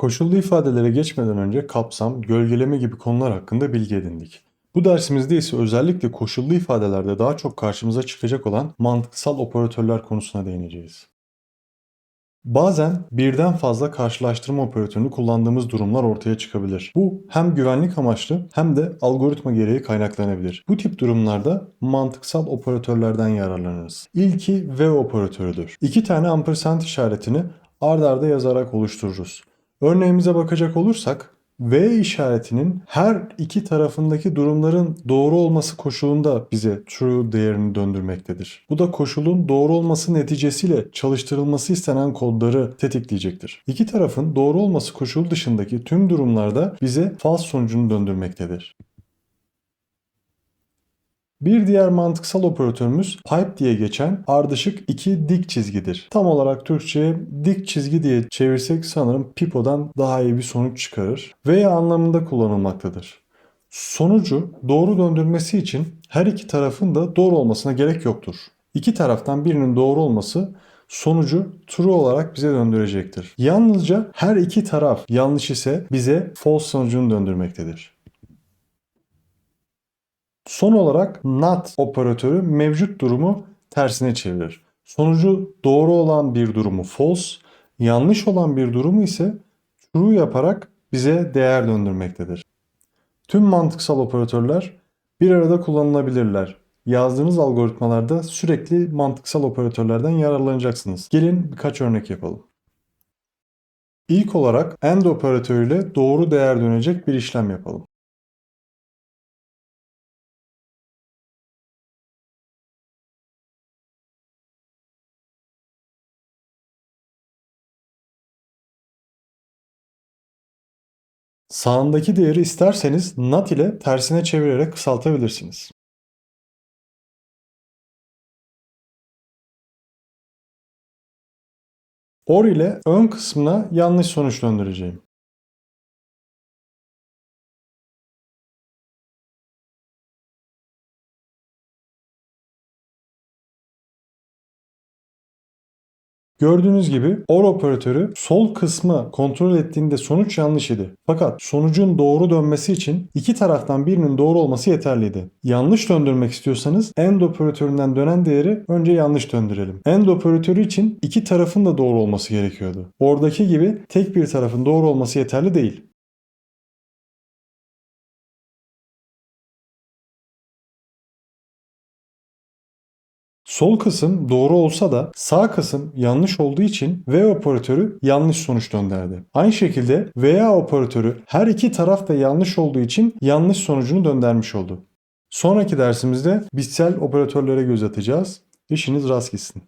Koşullu ifadelere geçmeden önce kapsam, gölgeleme gibi konular hakkında bilgi edindik. Bu dersimizde ise özellikle koşullu ifadelerde daha çok karşımıza çıkacak olan mantıksal operatörler konusuna değineceğiz. Bazen birden fazla karşılaştırma operatörünü kullandığımız durumlar ortaya çıkabilir. Bu hem güvenlik amaçlı hem de algoritma gereği kaynaklanabilir. Bu tip durumlarda mantıksal operatörlerden yararlanırız. İlki ve operatörüdür. İki tane ampersand işaretini ard arda yazarak oluştururuz. Örneğimize bakacak olursak V işaretinin her iki tarafındaki durumların doğru olması koşulunda bize true değerini döndürmektedir. Bu da koşulun doğru olması neticesiyle çalıştırılması istenen kodları tetikleyecektir. İki tarafın doğru olması koşulu dışındaki tüm durumlarda bize false sonucunu döndürmektedir. Bir diğer mantıksal operatörümüz pipe diye geçen ardışık iki dik çizgidir. Tam olarak Türkçe'ye dik çizgi diye çevirsek sanırım pipodan daha iyi bir sonuç çıkarır. Veya anlamında kullanılmaktadır. Sonucu doğru döndürmesi için her iki tarafın da doğru olmasına gerek yoktur. İki taraftan birinin doğru olması sonucu true olarak bize döndürecektir. Yalnızca her iki taraf yanlış ise bize false sonucunu döndürmektedir. Son olarak not operatörü mevcut durumu tersine çevirir. Sonucu doğru olan bir durumu false, yanlış olan bir durumu ise true yaparak bize değer döndürmektedir. Tüm mantıksal operatörler bir arada kullanılabilirler. Yazdığınız algoritmalarda sürekli mantıksal operatörlerden yararlanacaksınız. Gelin birkaç örnek yapalım. İlk olarak AND operatörüyle doğru değer dönecek bir işlem yapalım. Sağındaki değeri isterseniz NAT ile tersine çevirerek kısaltabilirsiniz. OR ile ön kısmına yanlış sonuç döndüreceğim. Gördüğünüz gibi OR operatörü sol kısmı kontrol ettiğinde sonuç yanlış idi. Fakat sonucun doğru dönmesi için iki taraftan birinin doğru olması yeterliydi. Yanlış döndürmek istiyorsanız AND operatöründen dönen değeri önce yanlış döndürelim. AND operatörü için iki tarafın da doğru olması gerekiyordu. Oradaki gibi tek bir tarafın doğru olması yeterli değil. Sol kısım doğru olsa da sağ kısım yanlış olduğu için V operatörü yanlış sonuç döndürdü. Aynı şekilde veya operatörü her iki taraf da yanlış olduğu için yanlış sonucunu döndürmüş oldu. Sonraki dersimizde bitsel operatörlere göz atacağız. İşiniz rast gitsin.